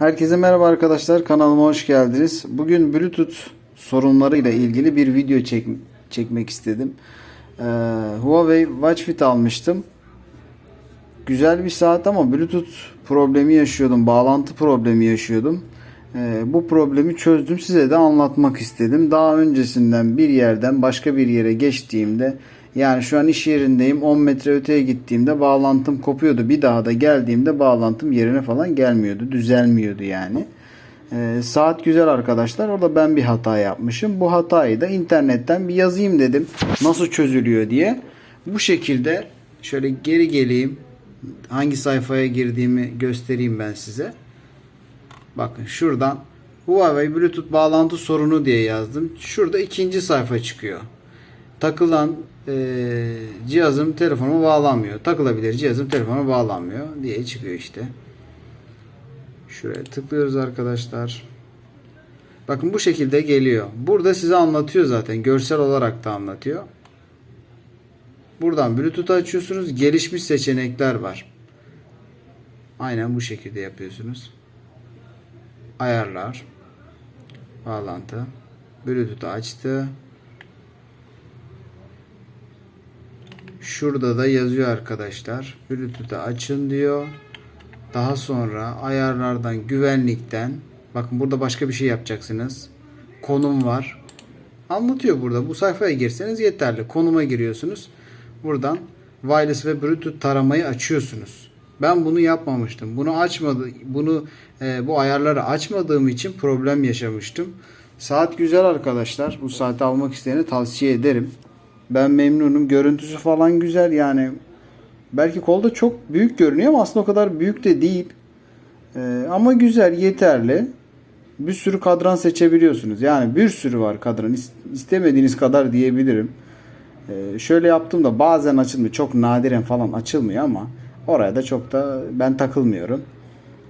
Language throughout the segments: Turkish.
Herkese merhaba arkadaşlar kanalıma hoş geldiniz. Bugün Bluetooth sorunlarıyla ilgili bir video çek çekmek istedim. Ee, Huawei Watch Fit almıştım. Güzel bir saat ama Bluetooth problemi yaşıyordum. Bağlantı problemi yaşıyordum. Ee, bu problemi çözdüm. Size de anlatmak istedim. Daha öncesinden bir yerden başka bir yere geçtiğimde yani şu an iş yerindeyim. 10 metre öteye gittiğimde bağlantım kopuyordu. Bir daha da geldiğimde bağlantım yerine falan gelmiyordu. Düzelmiyordu yani. Ee, saat güzel arkadaşlar. Orada ben bir hata yapmışım. Bu hatayı da internetten bir yazayım dedim. Nasıl çözülüyor diye. Bu şekilde şöyle geri geleyim. Hangi sayfaya girdiğimi göstereyim ben size. Bakın şuradan Huawei Bluetooth bağlantı sorunu diye yazdım. Şurada ikinci sayfa çıkıyor. Takılan e, cihazım telefonuma bağlanmıyor. Takılabilir cihazım telefonuma bağlanmıyor diye çıkıyor işte. Şuraya tıklıyoruz arkadaşlar. Bakın bu şekilde geliyor. Burada size anlatıyor zaten. Görsel olarak da anlatıyor. Buradan Bluetooth açıyorsunuz. Gelişmiş seçenekler var. Aynen bu şekilde yapıyorsunuz. Ayarlar. Bağlantı. Bluetooth açtı. Şurada da yazıyor arkadaşlar. Bluetooth'u açın diyor. Daha sonra ayarlardan güvenlikten bakın burada başka bir şey yapacaksınız. Konum var. Anlatıyor burada. Bu sayfaya girseniz yeterli. Konuma giriyorsunuz. Buradan wireless ve bluetooth taramayı açıyorsunuz. Ben bunu yapmamıştım. Bunu açmadı. Bunu e, bu ayarları açmadığım için problem yaşamıştım. Saat güzel arkadaşlar. Bu saati almak isteyene tavsiye ederim. Ben memnunum. Görüntüsü falan güzel yani. Belki kolda çok büyük görünüyor ama aslında o kadar büyük de değil. Ee, ama güzel, yeterli. Bir sürü kadran seçebiliyorsunuz. Yani bir sürü var kadran. İs- İstemediğiniz kadar diyebilirim. Ee, şöyle yaptığımda bazen açılmıyor. Çok nadiren falan açılmıyor ama oraya da çok da ben takılmıyorum.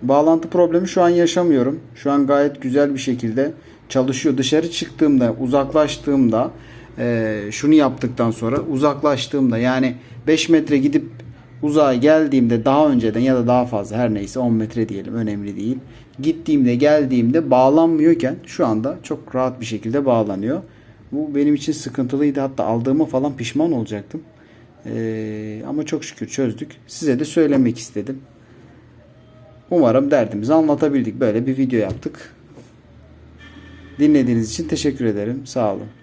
Bağlantı problemi şu an yaşamıyorum. Şu an gayet güzel bir şekilde çalışıyor. Dışarı çıktığımda, uzaklaştığımda e, şunu yaptıktan sonra uzaklaştığımda yani 5 metre gidip uzağa geldiğimde daha önceden ya da daha fazla her neyse 10 metre diyelim önemli değil. Gittiğimde geldiğimde bağlanmıyorken şu anda çok rahat bir şekilde bağlanıyor. Bu benim için sıkıntılıydı. Hatta aldığıma falan pişman olacaktım. Ee, ama çok şükür çözdük. Size de söylemek istedim. Umarım derdimizi anlatabildik. Böyle bir video yaptık. Dinlediğiniz için teşekkür ederim. Sağ olun.